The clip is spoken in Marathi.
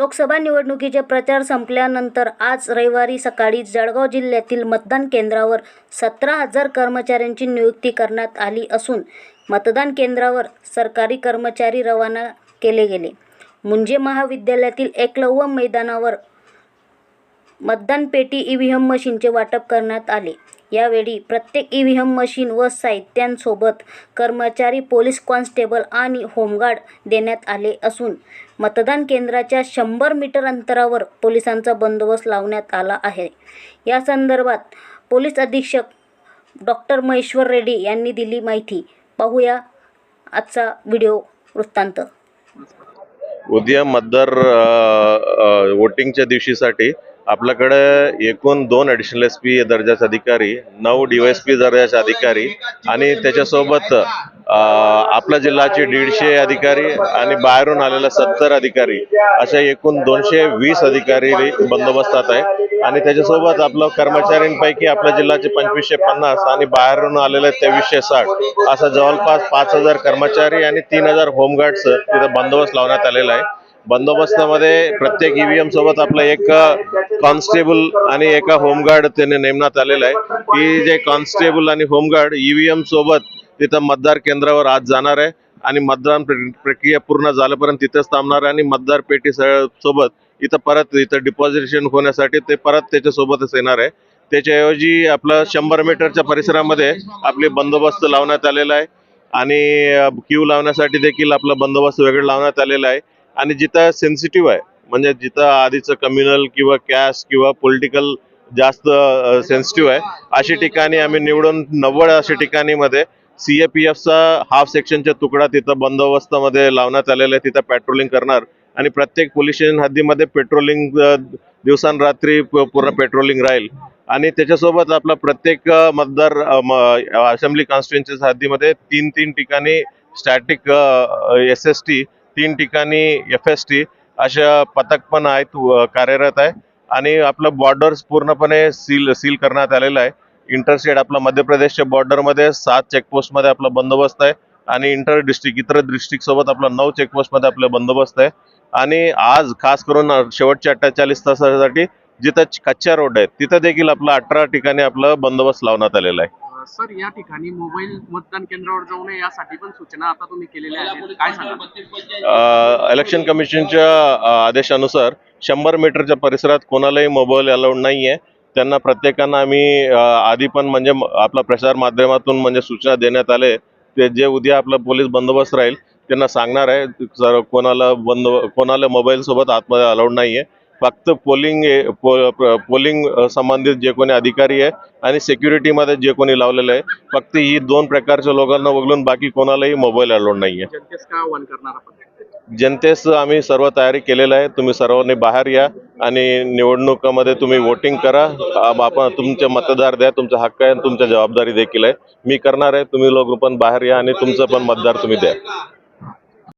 लोकसभा निवडणुकीचे प्रचार संपल्यानंतर आज रविवारी सकाळी जळगाव जिल्ह्यातील मतदान केंद्रावर सतरा हजार कर्मचाऱ्यांची नियुक्ती करण्यात आली असून मतदान केंद्रावर सरकारी कर्मचारी रवाना केले गेले. मुंजे महाविद्यालयातील एकलव्य मैदानावर मतदान पेटी ई व्ही एम मशीनचे वाटप करण्यात आले. यावेळी प्रत्येक ईव्हीएम मशीन व साहित्यांसोबत कर्मचारी पोलीस कॉन्स्टेबल आणि होमगार्ड देण्यात आले असून मतदान केंद्राच्या शंभर मीटर अंतरावर पोलिसांचा बंदोबस्त लावण्यात आला आहे. या संदर्भात पोलीस अधीक्षक डॉक्टर महेश्वर रेड्डी यांनी दिली माहिती. पाहूया आजचा व्हिडिओ वृत्तांत. उद्या मतदार वोटिंगच्या दिवशीसाठी आपल्याकडे एकूण दोन ॲडिशनल एस पी दर्जाचे अधिकारी नऊ डी एस पी दर्जाचे अधिकारी आणि त्याच्यासोबत आपल्या जिल्ह्याचे दीडशे अधिकारी आणि बाहेरून आलेले सत्तर अधिकारी असे एकूण दोनशे वीस अधिकारी बंदोबस्तात आहे. आणि त्याच्यासोबत आपल्या कर्मचाऱ्यांपैकी आपल्या जिल्ह्याचे पंचवीसशे पन्नास आणि बाहेरून आलेले तेवीसशे साठ असा जवळपास पाच हजार कर्मचारी आणि तीन हजार होमगार्ड्स तिथं बंदोबस्त लावण्यात आलेला आहे. बंदोबस्तामध्ये प्रत्येक ईव्हीएम सोबत आपलं एक कॉन्स्टेबल आणि एका होमगार्ड त्याने नेमण्यात आलेला आहे. की जे कॉन्स्टेबल आणि होमगार्ड ईव्हीएम सोबत तिथं मतदार केंद्रावर आज जाणार आहे आणि मतदान प्र- प्रक्रिया पूर्ण झाल्यापर्यंत तिथंच थांबणार आहे आणि मतदार पेटी सोबत इथं परत इथं डिपॉझिशन होण्यासाठी ते परत त्याच्यासोबतच येणार आहे. त्याच्याऐवजी आपलं शंभर मीटरच्या परिसरामध्ये आपले बंदोबस्त लावण्यात आलेला आहे आणि क्यू लावण्यासाठी देखील आपला बंदोबस्त वेगळं लावण्यात आलेला आहे. आणि जिथं सेन्सिटिव्ह आहे म्हणजे जिथं आधीचं कम्युनल किंवा कॅश किंवा पॉलिटिकल जास्त सेन्सिटिव्ह आहे अशी ठिकाणी आम्ही निवडून नव्वद अशा ठिकाणीमध्ये सी ए पी एफचा हाफ सेक्शनचा तुकडा तिथं बंदोबस्तामध्ये लावण्यात आलेला आहे तिथं पेट्रोलिंग करणार. आणि प्रत्येक पोलीस स्टेशन हद्दीमध्ये पेट्रोलिंग दिवसांरात्री प- पूर्ण पेट्रोलिंग राहील. आणि त्याच्यासोबत आपला प्रत्येक मतदार असेंब्ली कॉन्स्टिट्युन्सी हद्दीमध्ये तीन तीन ठिकाणी स्टॅटिक एस एस टी तीन ठिकाणी एफ एस टी अशा पथक पण आहेत कार्यरत आहे. आणि आपलं बॉर्डर्स पूर्णपणे सील सील करण्यात आलेलं आहे. इंटरस्टेट आपला मध्य प्रदेशच्या बॉर्डरमध्ये सात चेकपोस्टमध्ये आपला बंदोबस्त आहे. आणि इंटर डिस्ट्रिक्ट इतर डिस्ट्रिक्ट सोबत आपला नऊ चेकपोस्टमध्ये आपला बंदोबस्त आहे. आणि आज खास करून शेवटच्या अठ्ठेचाळीस तासासाठी जिथं कच्च्या रोड आहेत तिथं देखील आपला अठरा ठिकाणी आपला बंदोबस्त लावण्यात आलेला आहे. सर या ठिकाणी मोबाईल मतदान केंद्रावर जाऊ नये यासाठी पण सूचना आता तुम्ही केलेल्या आहेत. काय सांगा इलेक्शन कमिशनच्या आदेशानुसार शंभर मीटरच्या परिसरात कोणालाही मोबाईल अलाउड नाही आहे त्यांना प्रत्येकांना आम्ही आधी पण म्हणजे आपला प्रसार माध्यमातून म्हणजे सूचना देण्यात आले. ते जे उद्या आपला पोलीस बंदोबस्त राहील त्यांना सांगणार आहे जर कोणाला बंद कोणाला मोबाईल सोबत आतमध्ये अलाउड नाही आहे फक्त पोलिंग पोलिंग संबंधित जे कोणी अधिकारी आहे आणि सेक्युरिटीमध्ये जे कोणी लावलेलं आहे फक्त ही दोन प्रकारच्या लोकांना वगळून बाकी कोणालाही मोबाईल अलाउड नाही आहे जनतेस आम्ही सर्व तयारी केलेलं आहे. तुम्ही सर्वांनी बाहेर या आणि निवडणुकामध्ये तुम्ही वोटिंग करा. आप- आपण तुमचे मतदार द्या तुमचा हक्क आहे आणि तुमच्या जबाबदारी देखील आहे. मी करणार आहे. तुम्ही लोक पण बाहेर या आणि तुमचं पण मतदार तुम्ही द्या.